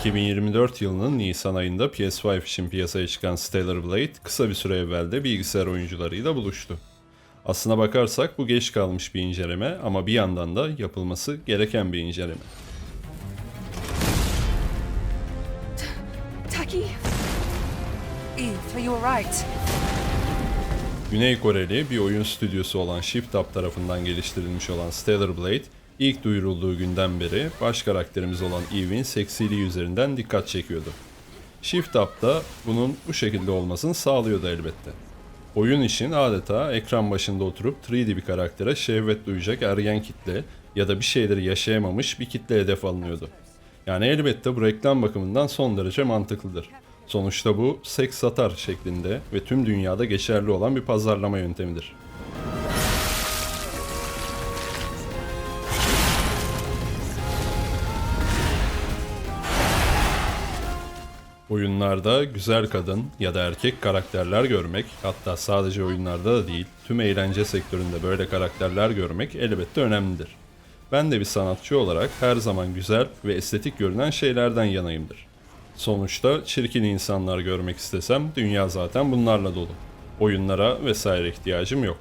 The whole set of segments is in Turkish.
2024 yılının Nisan ayında PS5 için piyasaya çıkan Stellar Blade kısa bir süre evvel de bilgisayar oyuncularıyla buluştu. Aslına bakarsak bu geç kalmış bir inceleme ama bir yandan da yapılması gereken bir inceleme. Taki? Eve. Güney Koreli bir oyun stüdyosu olan Shift Up tarafından geliştirilmiş olan Stellar Blade, ilk duyurulduğu günden beri baş karakterimiz olan Eve'in seksiliği üzerinden dikkat çekiyordu. Shift Up da bunun bu şekilde olmasını sağlıyordu elbette. Oyun için adeta ekran başında oturup 3D bir karaktere şehvet duyacak ergen kitle ya da bir şeyleri yaşayamamış bir kitle hedef alınıyordu. Yani elbette bu reklam bakımından son derece mantıklıdır. Sonuçta bu seks satar şeklinde ve tüm dünyada geçerli olan bir pazarlama yöntemidir. Oyunlarda güzel kadın ya da erkek karakterler görmek, hatta sadece oyunlarda da değil, tüm eğlence sektöründe böyle karakterler görmek elbette önemlidir. Ben de bir sanatçı olarak her zaman güzel ve estetik görünen şeylerden yanayımdır. Sonuçta çirkin insanlar görmek istesem dünya zaten bunlarla dolu. Oyunlara vesaire ihtiyacım yok.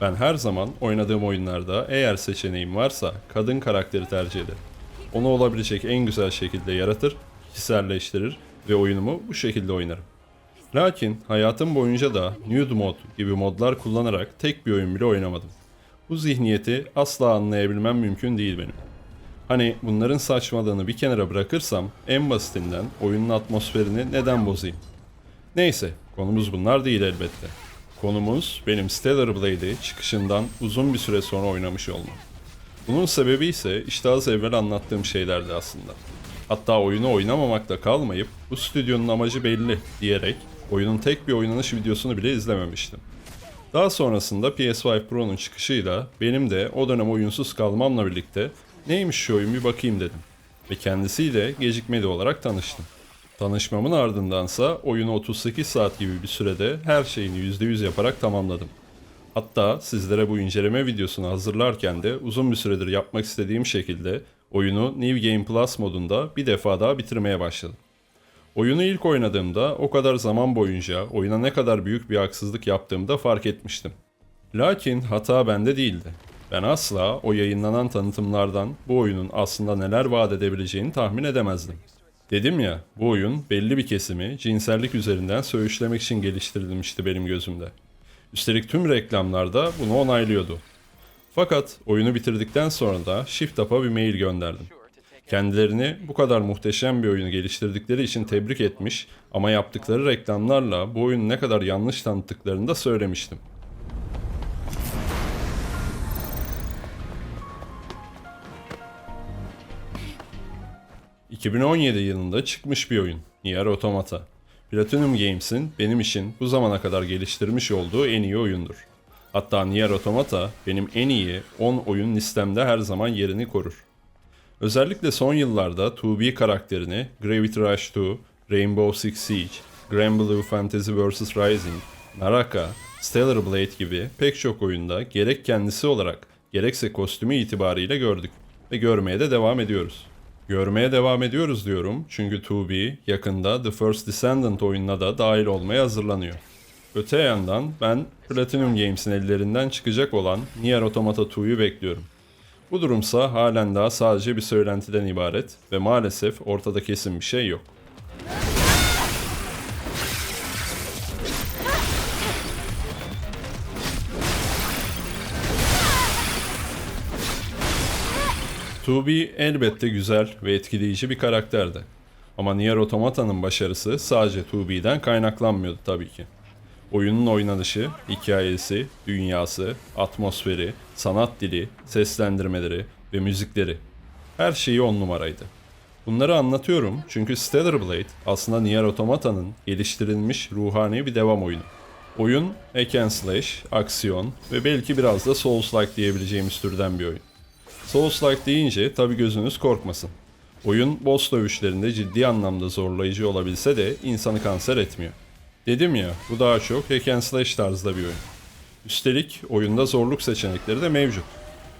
Ben her zaman oynadığım oyunlarda eğer seçeneğim varsa kadın karakteri tercih ederim. Onu olabilecek en güzel şekilde yaratır, kişiselleştirir ve oyunumu bu şekilde oynarım. Lakin hayatım boyunca da nude mod gibi modlar kullanarak tek bir oyun bile oynamadım. Bu zihniyeti asla anlayabilmem mümkün değil benim. Hani bunların saçmalığını bir kenara bırakırsam en basitinden oyunun atmosferini neden bozayım? Neyse konumuz bunlar değil elbette. Konumuz benim Stellar Blade'i çıkışından uzun bir süre sonra oynamış olmam. Bunun sebebi ise işte az evvel anlattığım şeylerdi aslında. Hatta oyunu oynamamakta kalmayıp bu stüdyonun amacı belli diyerek oyunun tek bir oynanış videosunu bile izlememiştim. Daha sonrasında PS5 Pro'nun çıkışıyla benim de o dönem oyunsuz kalmamla birlikte neymiş şu oyun bir bakayım dedim. Ve kendisiyle gecikmeli olarak tanıştım. Tanışmamın ardındansa oyunu 38 saat gibi bir sürede her şeyini %100 yaparak tamamladım. Hatta sizlere bu inceleme videosunu hazırlarken de uzun bir süredir yapmak istediğim şekilde oyunu New Game Plus modunda bir defa daha bitirmeye başladım. Oyunu ilk oynadığımda o kadar zaman boyunca oyuna ne kadar büyük bir haksızlık yaptığımda fark etmiştim. Lakin hata bende değildi. Ben asla o yayınlanan tanıtımlardan bu oyunun aslında neler vaat edebileceğini tahmin edemezdim. Dedim ya, bu oyun belli bir kesimi cinsellik üzerinden söğüşlemek için geliştirilmişti benim gözümde. Üstelik tüm reklamlarda bunu onaylıyordu. Fakat oyunu bitirdikten sonra da Shift Up'a bir mail gönderdim. Kendilerini bu kadar muhteşem bir oyunu geliştirdikleri için tebrik etmiş ama yaptıkları reklamlarla bu oyunu ne kadar yanlış tanıttıklarını da söylemiştim. ...2017 yılında çıkmış bir oyun. Nier Automata. Platinum Games'in benim için bu zamana kadar geliştirmiş olduğu en iyi oyundur. Hatta Nier Automata benim en iyi 10 oyun listemde her zaman yerini korur. Özellikle son yıllarda 2B karakterini Gravity Rush 2, Rainbow Six Siege, Granblue Fantasy vs. Rising, Naraka, Stellar Blade gibi pek çok oyunda gerek kendisi olarak gerekse kostümü itibariyle gördük ve görmeye de devam ediyoruz. Görmeye devam ediyoruz diyorum çünkü 2B yakında The First Descendant oyununa da dahil olmaya hazırlanıyor. Öte yandan ben Platinum Games'in ellerinden çıkacak olan Nier Automata 2'yu bekliyorum. Bu durumsa halen daha sadece bir söylentiden ibaret ve maalesef ortada kesin bir şey yok. Tubi elbette güzel ve etkileyici bir karakterdi. Ama Nier Automata'nın başarısı sadece Tubi'den kaynaklanmıyordu tabii ki. Oyunun oynanışı, hikayesi, dünyası, atmosferi, sanat dili, seslendirmeleri ve müzikleri. Her şeyi on numaraydı. Bunları anlatıyorum çünkü Stellar Blade aslında Nier Automata'nın geliştirilmiş ruhani bir devam oyunu. Oyun hack and slash, aksiyon ve belki biraz da Souls-like diyebileceğimiz türden bir oyun. Souls-like deyince tabi gözünüz korkmasın. Oyun boss dövüşlerinde ciddi anlamda zorlayıcı olabilse de insanı kanser etmiyor. Dedim ya bu daha çok hack and slash tarzda bir oyun. Üstelik oyunda zorluk seçenekleri de mevcut.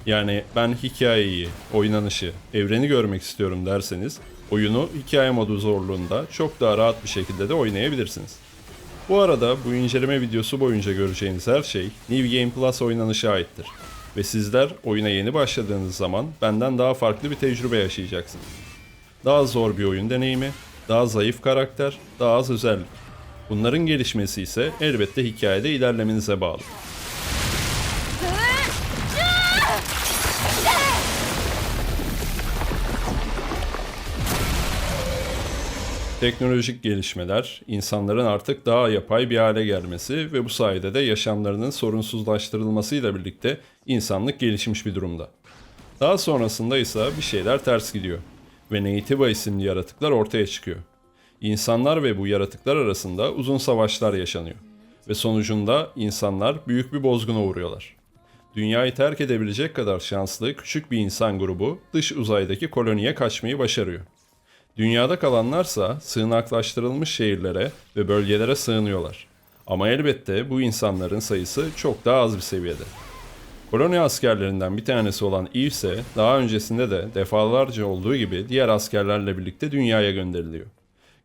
Yani ben hikayeyi, oynanışı, evreni görmek istiyorum derseniz Oyunu hikaye modu zorluğunda çok daha rahat bir şekilde de oynayabilirsiniz. Bu arada bu inceleme videosu boyunca göreceğiniz her şey New Game Plus oynanışa aittir. Ve sizler oyuna yeni başladığınız zaman benden daha farklı bir tecrübe yaşayacaksınız. Daha zor bir oyun deneyimi, daha zayıf karakter, daha az özellik. Bunların gelişmesi ise elbette hikayede ilerlemenize bağlı. Teknolojik gelişmeler, insanların artık daha yapay bir hale gelmesi ve bu sayede de yaşamlarının sorunsuzlaştırılmasıyla birlikte insanlık gelişmiş bir durumda. Daha sonrasında ise bir şeyler ters gidiyor ve Neytiva isimli yaratıklar ortaya çıkıyor. İnsanlar ve bu yaratıklar arasında uzun savaşlar yaşanıyor ve sonucunda insanlar büyük bir bozguna uğruyorlar. Dünyayı terk edebilecek kadar şanslı küçük bir insan grubu dış uzaydaki koloniye kaçmayı başarıyor. Dünyada kalanlarsa sığınaklaştırılmış şehirlere ve bölgelere sığınıyorlar. Ama elbette bu insanların sayısı çok daha az bir seviyede. Koloni askerlerinden bir tanesi olan Eve ise daha öncesinde de defalarca olduğu gibi diğer askerlerle birlikte dünyaya gönderiliyor.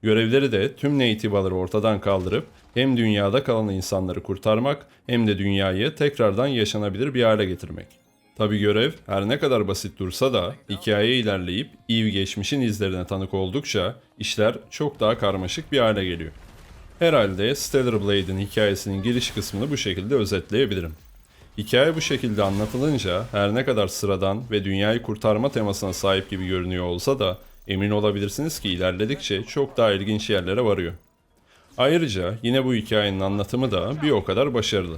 Görevleri de tüm nativaları ortadan kaldırıp hem dünyada kalan insanları kurtarmak hem de dünyayı tekrardan yaşanabilir bir hale getirmek. Tabi görev her ne kadar basit dursa da hikaye ilerleyip Eve geçmişin izlerine tanık oldukça işler çok daha karmaşık bir hale geliyor. Herhalde Stellar Blade'in hikayesinin giriş kısmını bu şekilde özetleyebilirim. Hikaye bu şekilde anlatılınca her ne kadar sıradan ve dünyayı kurtarma temasına sahip gibi görünüyor olsa da emin olabilirsiniz ki ilerledikçe çok daha ilginç yerlere varıyor. Ayrıca yine bu hikayenin anlatımı da bir o kadar başarılı.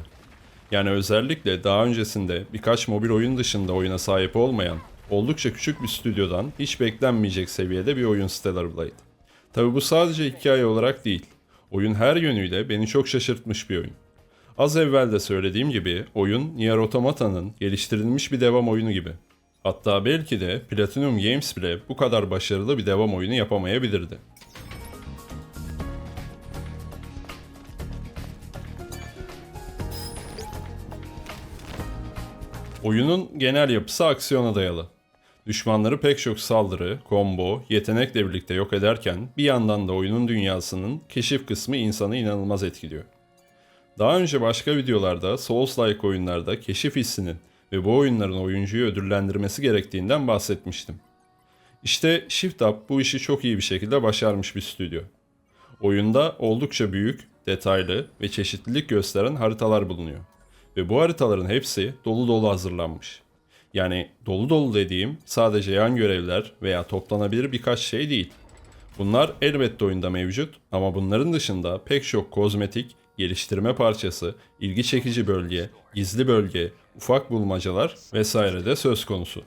Yani özellikle daha öncesinde birkaç mobil oyun dışında oyuna sahip olmayan, oldukça küçük bir stüdyodan hiç beklenmeyecek seviyede bir oyun Stellar Blade. Tabi bu sadece hikaye olarak değil, oyun her yönüyle beni çok şaşırtmış bir oyun. Az evvel de söylediğim gibi oyun Nier Automata'nın geliştirilmiş bir devam oyunu gibi. Hatta belki de Platinum Games bile bu kadar başarılı bir devam oyunu yapamayabilirdi. Oyunun genel yapısı aksiyona dayalı. Düşmanları pek çok saldırı, combo, yetenekle birlikte yok ederken bir yandan da oyunun dünyasının keşif kısmı insanı inanılmaz etkiliyor. Daha önce başka videolarda Souls-like oyunlarda keşif hissinin ve bu oyunların oyuncuyu ödüllendirmesi gerektiğinden bahsetmiştim. İşte Shift Up bu işi çok iyi bir şekilde başarmış bir stüdyo. Oyunda oldukça büyük, detaylı ve çeşitlilik gösteren haritalar bulunuyor. Ve bu haritaların hepsi dolu dolu hazırlanmış. Yani dolu dolu dediğim sadece yan görevler veya toplanabilir birkaç şey değil. Bunlar elbette oyunda mevcut ama bunların dışında pek çok kozmetik, geliştirme parçası, ilgi çekici bölge, gizli bölge, ufak bulmacalar vesaire de söz konusu.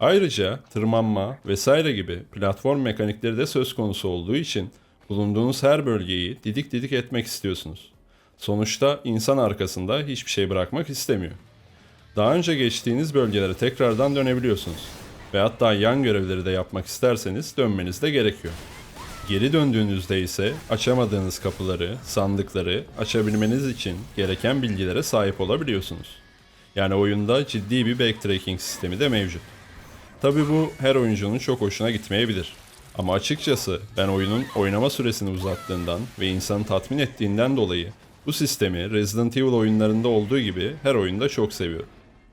Ayrıca tırmanma vesaire gibi platform mekanikleri de söz konusu olduğu için bulunduğunuz her bölgeyi didik didik etmek istiyorsunuz. Sonuçta insan arkasında hiçbir şey bırakmak istemiyor. Daha önce geçtiğiniz bölgelere tekrardan dönebiliyorsunuz. Ve hatta yan görevleri de yapmak isterseniz dönmeniz de gerekiyor. Geri döndüğünüzde ise açamadığınız kapıları, sandıkları açabilmeniz için gereken bilgilere sahip olabiliyorsunuz. Yani oyunda ciddi bir backtracking sistemi de mevcut. Tabi bu her oyuncunun çok hoşuna gitmeyebilir. Ama açıkçası ben oyunun oynama süresini uzattığından ve insanı tatmin ettiğinden dolayı bu sistemi Resident Evil oyunlarında olduğu gibi her oyunda çok seviyorum.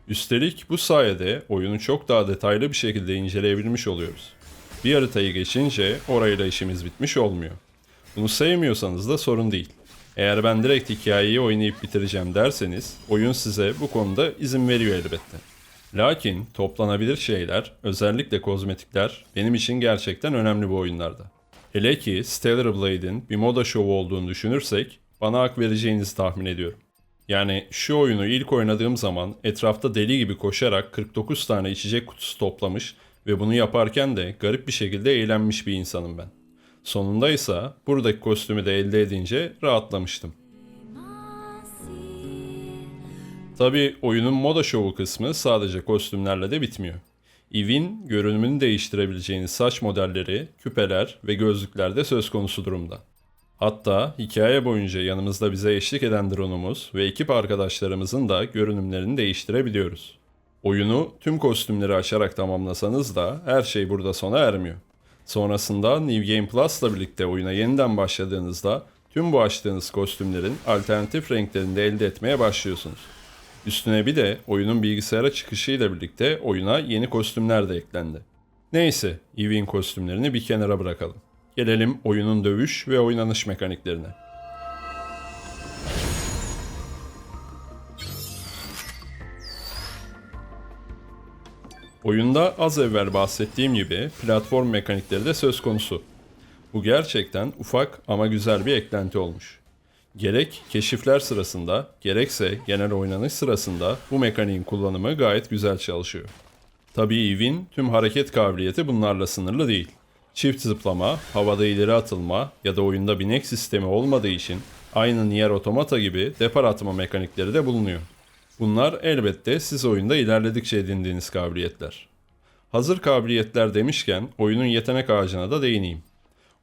Üstelik bu sayede oyunu çok daha detaylı bir şekilde inceleyebilmiş oluyoruz. Bir haritayı geçince orayla işimiz bitmiş olmuyor. Bunu sevmiyorsanız da sorun değil. Eğer ben direkt hikayeyi oynayıp bitireceğim derseniz oyun size bu konuda izin veriyor elbette. Lakin toplanabilir şeyler, özellikle kozmetikler benim için gerçekten önemli bu oyunlarda. Hele ki Stellar Blade'in bir moda şovu olduğunu düşünürsek bana hak vereceğinizi tahmin ediyorum. Yani şu oyunu ilk oynadığım zaman etrafta deli gibi koşarak 49 tane içecek kutusu toplamış ve bunu yaparken de garip bir şekilde eğlenmiş bir insanım ben. Sonunda ise buradaki kostümü de elde edince rahatlamıştım. Tabi oyunun moda şovu kısmı sadece kostümlerle de bitmiyor. Eve'in görünümünü değiştirebileceğiniz saç modelleri, küpeler ve gözlükler de söz konusu durumda. Hatta hikaye boyunca yanımızda bize eşlik eden drone'umuz ve ekip arkadaşlarımızın da görünümlerini değiştirebiliyoruz. Oyunu tüm kostümleri açarak tamamlasanız da her şey burada sona ermiyor. Sonrasında New Game Plus'la birlikte oyuna yeniden başladığınızda tüm bu açtığınız kostümlerin alternatif renklerini de elde etmeye başlıyorsunuz. Üstüne bir de oyunun bilgisayara çıkışıyla birlikte oyuna yeni kostümler de eklendi. Neyse, Eevee'in kostümlerini bir kenara bırakalım. Gelelim oyunun dövüş ve oynanış mekaniklerine. Oyunda az evvel bahsettiğim gibi platform mekanikleri de söz konusu. Bu gerçekten ufak ama güzel bir eklenti olmuş. Gerek keşifler sırasında, gerekse genel oynanış sırasında bu mekaniğin kullanımı gayet güzel çalışıyor. Tabii Eve'in tüm hareket kabiliyeti bunlarla sınırlı değil. Çift zıplama, havada ileri atılma ya da oyunda binek sistemi olmadığı için aynı Nier Automata gibi depar atma mekanikleri de bulunuyor. Bunlar elbette siz oyunda ilerledikçe edindiğiniz kabiliyetler. Hazır kabiliyetler demişken oyunun yetenek ağacına da değineyim.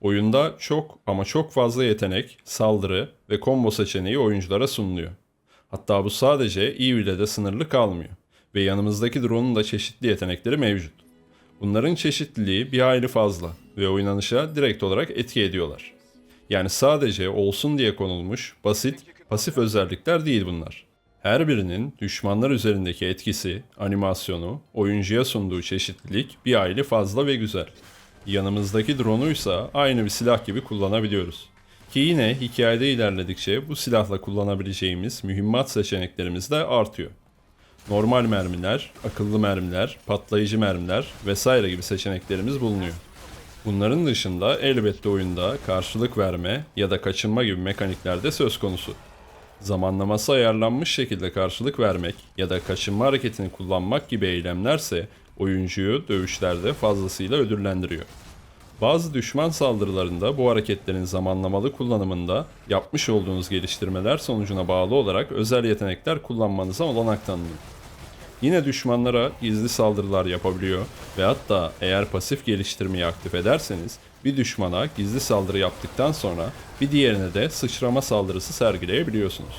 Oyunda çok ama çok fazla yetenek, saldırı ve combo seçeneği oyunculara sunuluyor. Hatta bu sadece Eve ile de sınırlı kalmıyor ve yanımızdaki drone'un da çeşitli yetenekleri mevcut. Bunların çeşitliliği bir hayli fazla ve oynanışa direkt olarak etki ediyorlar. Yani sadece olsun diye konulmuş basit, pasif özellikler değil bunlar. Her birinin düşmanlar üzerindeki etkisi, animasyonu, oyuncuya sunduğu çeşitlilik bir hayli fazla ve güzel. Yanımızdaki drone'uysa aynı bir silah gibi kullanabiliyoruz. Ki yine hikayede ilerledikçe bu silahla kullanabileceğimiz mühimmat seçeneklerimiz de artıyor. Normal mermiler, akıllı mermiler, patlayıcı mermiler vesaire gibi seçeneklerimiz bulunuyor. Bunların dışında elbette oyunda karşılık verme ya da kaçınma gibi mekanikler de söz konusu. Zamanlaması ayarlanmış şekilde karşılık vermek ya da kaçınma hareketini kullanmak gibi eylemlerse oyuncuyu dövüşlerde fazlasıyla ödüllendiriyor. Bazı düşman saldırılarında bu hareketlerin zamanlamalı kullanımında yapmış olduğunuz geliştirmeler sonucuna bağlı olarak özel yetenekler kullanmanıza olanak tanınıyor. Yine düşmanlara gizli saldırılar yapabiliyor ve hatta eğer pasif geliştirmeyi aktif ederseniz bir düşmana gizli saldırı yaptıktan sonra bir diğerine de sıçrama saldırısı sergileyebiliyorsunuz.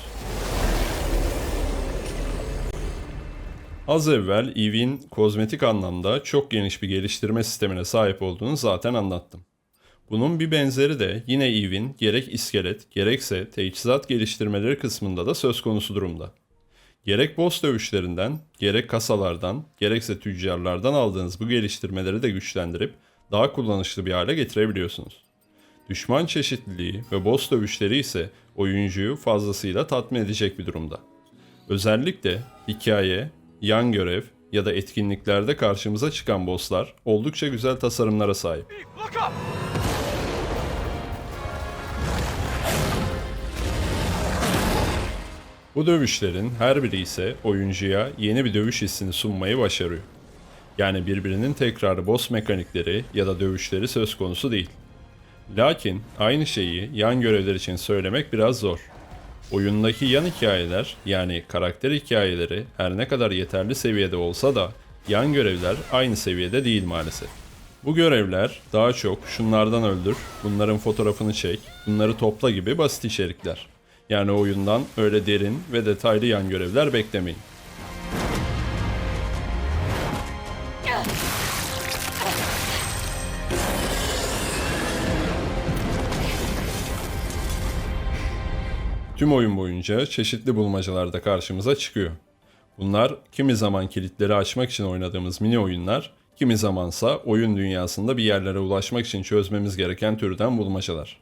Az evvel Eve'in kozmetik anlamda çok geniş bir geliştirme sistemine sahip olduğunu zaten anlattım. Bunun bir benzeri de yine Eve'in gerek iskelet gerekse teçhizat geliştirmeleri kısmında da söz konusu durumda. Gerek boss dövüşlerinden, gerek kasalardan, gerekse tüccarlardan aldığınız bu geliştirmeleri de güçlendirip daha kullanışlı bir hale getirebiliyorsunuz. Düşman çeşitliliği ve boss dövüşleri ise oyuncuyu fazlasıyla tatmin edecek bir durumda. Özellikle hikaye, yan görev ya da etkinliklerde karşımıza çıkan bosslar oldukça güzel tasarımlara sahip. Bu dövüşlerin her biri ise oyuncuya yeni bir dövüş hissini sunmayı başarıyor. Yani birbirinin tekrarı boss mekanikleri ya da dövüşleri söz konusu değil. Lakin aynı şeyi yan görevler için söylemek biraz zor. Oyundaki yan hikayeler yani karakter hikayeleri her ne kadar yeterli seviyede olsa da yan görevler aynı seviyede değil maalesef. Bu görevler daha çok şunlardan öldür, bunların fotoğrafını çek, bunları topla gibi basit içerikler. Yani oyundan öyle derin ve detaylı yan görevler beklemeyin. Tüm oyun boyunca çeşitli bulmacalar da karşımıza çıkıyor. Bunlar kimi zaman kilitleri açmak için oynadığımız mini oyunlar, kimi zamansa oyun dünyasında bir yerlere ulaşmak için çözmemiz gereken türden bulmacalar.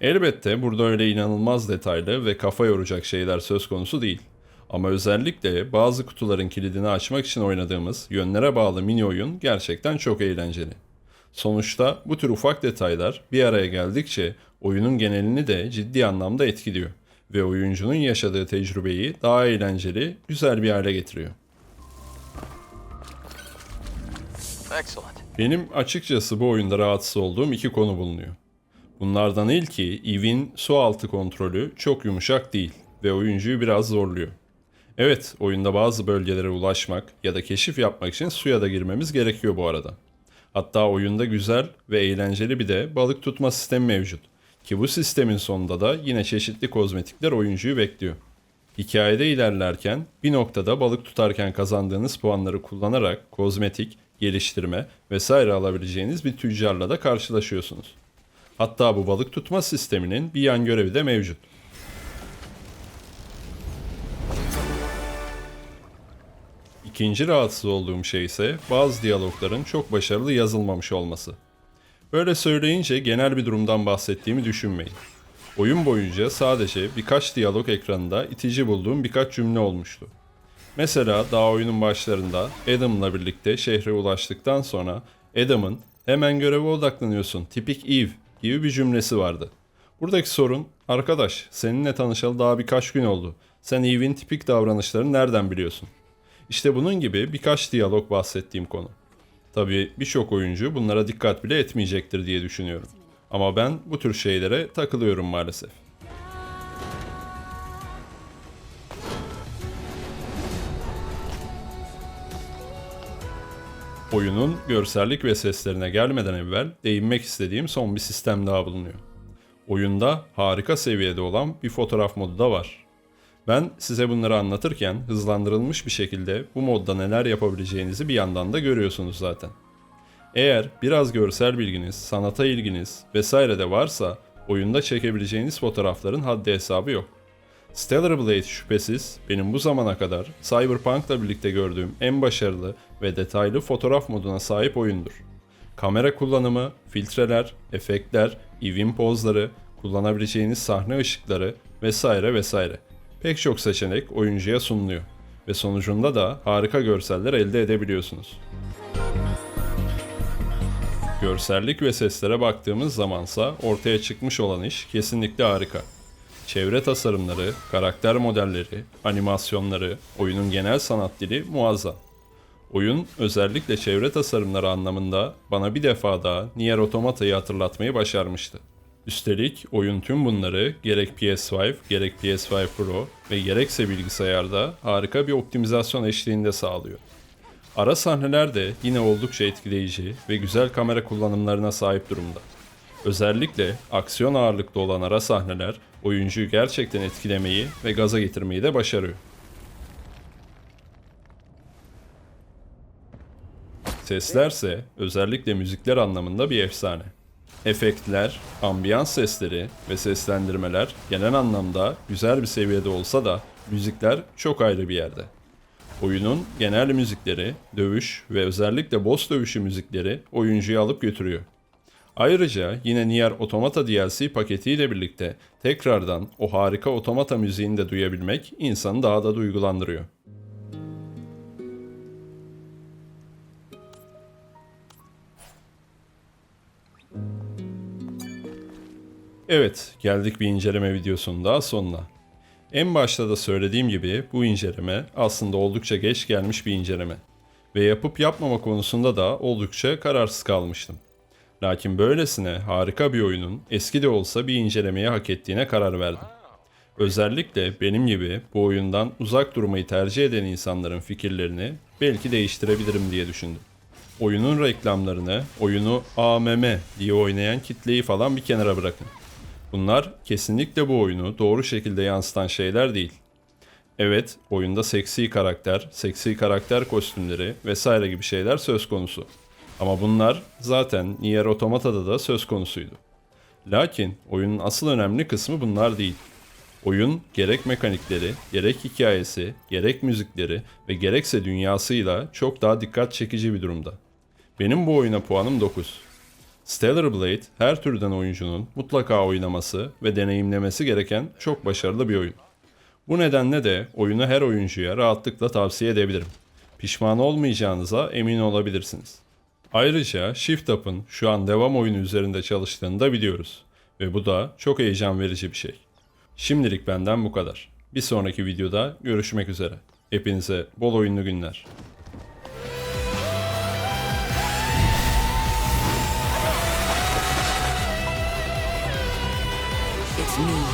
Elbette burada öyle inanılmaz detaylı ve kafa yoracak şeyler söz konusu değil. Ama özellikle bazı kutuların kilidini açmak için oynadığımız yönlere bağlı mini oyun gerçekten çok eğlenceli. Sonuçta bu tür ufak detaylar bir araya geldikçe oyunun genelini de ciddi anlamda etkiliyor ve oyuncunun yaşadığı tecrübeyi daha eğlenceli, güzel bir hale getiriyor. Excellent. Benim açıkçası bu oyunda rahatsız olduğum iki konu bulunuyor. Bunlardan ilki Eve'in su altı kontrolü çok yumuşak değil ve oyuncuyu biraz zorluyor. Evet, oyunda bazı bölgelere ulaşmak ya da keşif yapmak için suya da girmemiz gerekiyor bu arada. Hatta oyunda güzel ve eğlenceli bir de balık tutma sistemi mevcut. Ki bu sistemin sonunda da yine çeşitli kozmetikler oyuncuyu bekliyor. Hikayede ilerlerken bir noktada balık tutarken kazandığınız puanları kullanarak kozmetik geliştirme vesaire alabileceğiniz bir tüccarla da karşılaşıyorsunuz. Hatta bu balık tutma sisteminin bir yan görevi de mevcut. İkinci rahatsız olduğum şey ise bazı diyalogların çok başarılı yazılmamış olması. Böyle söyleyince genel bir durumdan bahsettiğimi düşünmeyin. Oyun boyunca sadece birkaç diyalog ekranında itici bulduğum birkaç cümle olmuştu. Mesela daha oyunun başlarında Adam'la birlikte şehre ulaştıktan sonra Adam'ın hemen göreve odaklanıyorsun tipik Eve gibi bir cümlesi vardı. Buradaki sorun arkadaş seninle tanışalı daha birkaç gün oldu. Sen Eve'in tipik davranışlarını nereden biliyorsun? İşte bunun gibi birkaç diyalog bahsettiğim konu. Tabii birçok oyuncu bunlara dikkat bile etmeyecektir diye düşünüyorum. Ama ben bu tür şeylere takılıyorum maalesef. Oyunun görsellik ve seslerine gelmeden evvel değinmek istediğim son bir sistem daha bulunuyor. Oyunda harika seviyede olan bir fotoğraf modu da var. Ben size bunları anlatırken hızlandırılmış bir şekilde bu modda neler yapabileceğinizi bir yandan da görüyorsunuz zaten. Eğer biraz görsel bilginiz, sanata ilginiz vesaire de varsa oyunda çekebileceğiniz fotoğrafların haddi hesabı yok. Stellar Blade şüphesiz benim bu zamana kadar Cyberpunk'la birlikte gördüğüm en başarılı ve detaylı fotoğraf moduna sahip oyundur. Kamera kullanımı, filtreler, efektler, evin pozları, kullanabileceğiniz sahne ışıkları vesaire vesaire. Pek çok seçenek oyuncuya sunuluyor ve sonucunda da harika görseller elde edebiliyorsunuz. Görsellik ve seslere baktığımız zamansa ortaya çıkmış olan iş kesinlikle harika. Çevre tasarımları, karakter modelleri, animasyonları, oyunun genel sanat dili muazzam. Oyun özellikle çevre tasarımları anlamında bana bir defa daha Nier Automata'yı hatırlatmayı başarmıştı. Üstelik oyun tüm bunları gerek PS5, gerek PS5 Pro ve gerekse bilgisayarda harika bir optimizasyon eşliğinde sağlıyor. Ara sahneler de yine oldukça etkileyici ve güzel kamera kullanımlarına sahip durumda. Özellikle aksiyon ağırlıklı olan ara sahneler oyuncuyu gerçekten etkilemeyi ve gaza getirmeyi de başarıyor. Seslerse özellikle müzikler anlamında bir efsane. Efektler, ambiyans sesleri ve seslendirmeler genel anlamda güzel bir seviyede olsa da müzikler çok ayrı bir yerde. Oyunun genel müzikleri, dövüş ve özellikle boss dövüşü müzikleri oyuncuyu alıp götürüyor. Ayrıca yine Nier Automata DLC paketiyle birlikte tekrardan o harika otomata müziğini de duyabilmek insanı daha da duygulandırıyor. Evet, geldik bir inceleme videosunun daha sonuna. En başta da söylediğim gibi bu inceleme aslında oldukça geç gelmiş bir inceleme. Ve yapıp yapmama konusunda da oldukça kararsız kalmıştım. Lakin böylesine harika bir oyunun eski de olsa bir incelemeye hak ettiğine karar verdim. Özellikle benim gibi bu oyundan uzak durmayı tercih eden insanların fikirlerini belki değiştirebilirim diye düşündüm. Oyunun reklamlarını, oyunu AMM diye oynayan kitleyi falan bir kenara bırakın. Bunlar kesinlikle bu oyunu doğru şekilde yansıtan şeyler değil. Evet, oyunda seksi karakter, seksi karakter kostümleri vesaire gibi şeyler söz konusu. Ama bunlar zaten Nier Automata'da da söz konusuydu. Lakin oyunun asıl önemli kısmı bunlar değil. Oyun gerek mekanikleri, gerek hikayesi, gerek müzikleri ve gerekse dünyasıyla çok daha dikkat çekici bir durumda. Benim bu oyuna puanım 9. Stellar Blade her türden oyuncunun mutlaka oynaması ve deneyimlemesi gereken çok başarılı bir oyun. Bu nedenle de oyunu her oyuncuya rahatlıkla tavsiye edebilirim. Pişman olmayacağınıza emin olabilirsiniz. Ayrıca Shift Up'ın şu an devam oyunu üzerinde çalıştığını da biliyoruz. Ve bu da çok heyecan verici bir şey. Şimdilik benden bu kadar. Bir sonraki videoda görüşmek üzere. Hepinize bol oyunlu günler. me.